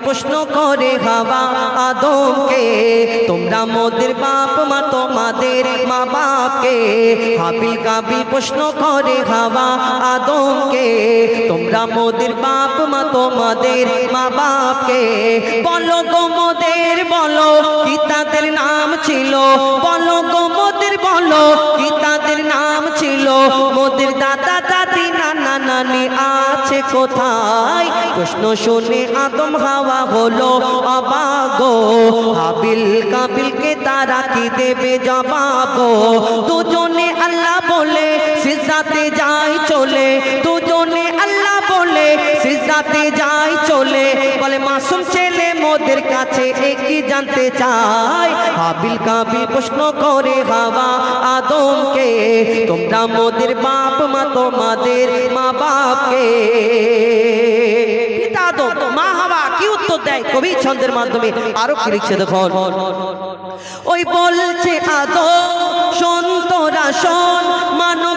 প্রশ্ন করে হাওয়া আদমকে, তোমরা মোদের বাপ মা, তোমাদের মা বাপকে। হাবিল কাবিল প্রশ্ন করে হাওয়া আদমকে, তোমরা মোদের বাপ মা, তোমাদের মা বাপকে। বলো গো মোদের, বলো কি তাদের নাম ছিল? বলো গো মোদের, বলো কি তাদের নাম ছিল? মোদের দাদা, দাদি, নানা নানি আছে কোথায়। প্রশ্ন শুনে আদম হাওয়া হলো অবাগো হাবিল কাবিলকে তারা কি দেবে জবাব? দুজনে আল্লাহ বলে সিজাতে যায় চলে। মোদের কাছে একই জানতে চায় হাবিল কাবিল প্রশ্ন করে হাওয়া আদমকে, তোমরা মোদের বাপ মা, তোমাদের মা বাপকে। পিতা কবি ওই বলছে মানব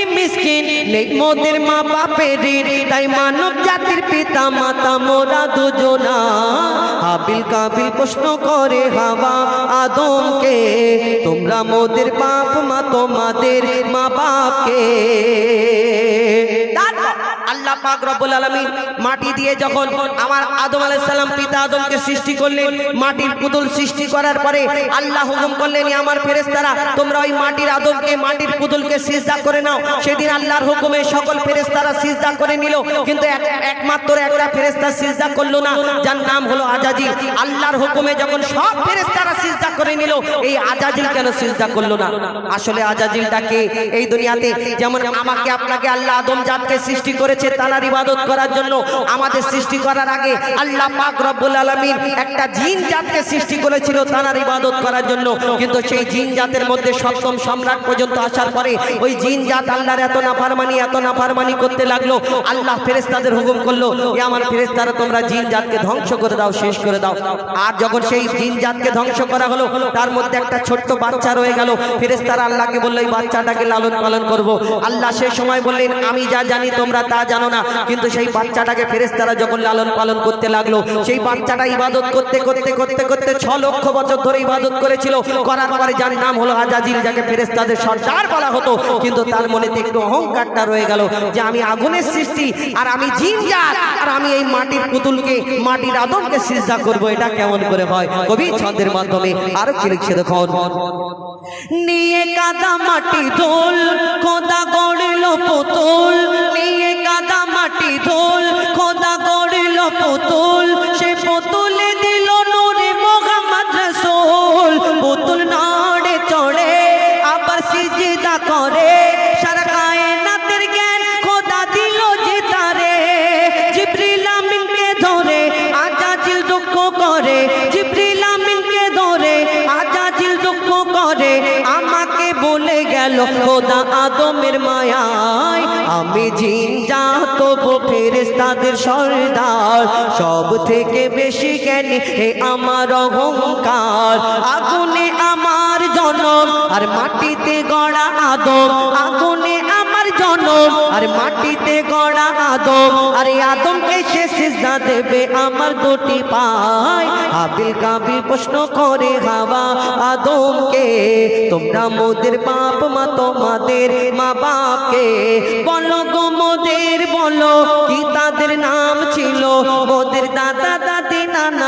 মিসকিন নেই মোদের মা বাপের তাই মানব জাতির পিতা, মাতা, মোরা দুজনা। হাবিল কাবিল প্রশ্ন করে হাওয়া আদমকে, তোমরা মোদের বাপ, মা, তোমাদের মা বাপকে আল্লাহ পাক রব্বুল আলামিন মাটি দিয়ে যখন আমার আদম আলাইহিস সালাম পিতা আদমকে সৃষ্টি করলেন, মাটির পুতুল সৃষ্টি করার পরে আল্লাহ হুকুম করলেন, "এ আমার ফেরেশতারা, তোমরা ওই মাটির আদমকে, মাটির পুতুলকে সিজদা করে নাও। সেদিন আল্লাহর হুকুমে সকল ফেরেশতারা সিজদা করে নিল, কিন্তু একমাত্র একটা ফেরেশতা সিজদা করল না, যার নাম হলো আজাজিল আল্লাহর হুকুমে যখন সব ফেরেশতারা সিজদা করে নিল, এই আজাজিল কেন সিজদা করল না? আসলে আজাজিলটাকে এই দুনিয়াতে যেমন আমাকে, আপনাকে আল্লাহ আদম জাতকে সৃষ্টি করেছে তালার ইবাদত করার জন্য আমাদের সৃষ্টি করার আগে আল্লাহ পাক রব্বুল আলামিন একটা জিন জাতকে সৃষ্টি করেছিল তালার ইবাদত করার জন্য। কিন্তু সেই জিন জাতের মধ্যে সপ্তম সম্রাট পর্যন্ত আসার পরে ওই জিন জাত আল্লাহর এত নাফারমানি এত নাফারমানি করতে লাগল। আল্লাহ ফেরেশতাদের হুকুম করল, এ আমার ফেরেশতারা, তোমরা জিন জাতকে ধ্বংস করে দাও, শেষ করে দাও। আর যখন সেই জিন জাতকে ধ্বংস করা হলো, তার মধ্যে একটা ছোট্ট বাচ্চা রয়ে গেল। ফেরেশতারা আল্লাহকে বলল, এই বাচ্চাটাকে লালন পালন করব। আল্লাহ সে সময় বললেন, আমি যা জানি তোমরা তা জানো না। কিন্তু সেই বাচ্চাটাকে ফেরেশতারা যখন লালন পালন করতে লাগল, সেই বাচ্চাটা ইবাদত করতে করতে করতে করতে ছ লক্ষ বছর ধরে ইবাদত করেছিল। করার পরে যার নাম হলো আজাজিল, যাকে ফেরেশতাদের সর্দার বলা হতো, কিন্তু তার মনেতে একটু অহংকারটা রয়ে গেল যে আমি আগুনের সৃষ্টি, আর আমি জিন আর আমি এই মাটির পুতুলকে, মাটির আদমকে সিজদা করব, এটা কেমন করে হয়? কবি ছন্দের মাধ্যমে আরও কি লিখছে দেখুন নিয়ে কাদা মাটি ধুল গেল খোদা আদমের মায়ায়। আমি জিন যা তবু ফেরেস্তাদের সর্দার। সব থেকে বেশি জ্ঞানী হে আমার অহংকার। আগুনে আমার জনম, আর মাটিতে গড়া আদম। আগুনে আর মাটিতে গড়া আদম আর এই আদমকে সে সিজদা দেবে, আমার দুটি পায়। হাবিল কাবিল প্রশ্ন করে হাওয়া, আদমকে, তোমরা মোদের বাপ মা তোমাদের মা বাপকে বলো গো মোদের, বলো কি তাদের নাম ছিল? মোদের দাদা দাদি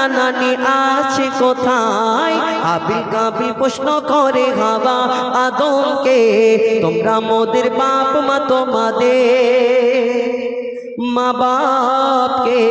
নানা নানি আছে কোথায়? হাবিল কাবিল প্রশ্ন করে হাওয়া আদমকে, তোমরা মোদের বাপ, মা তোমাদের মা বাপকে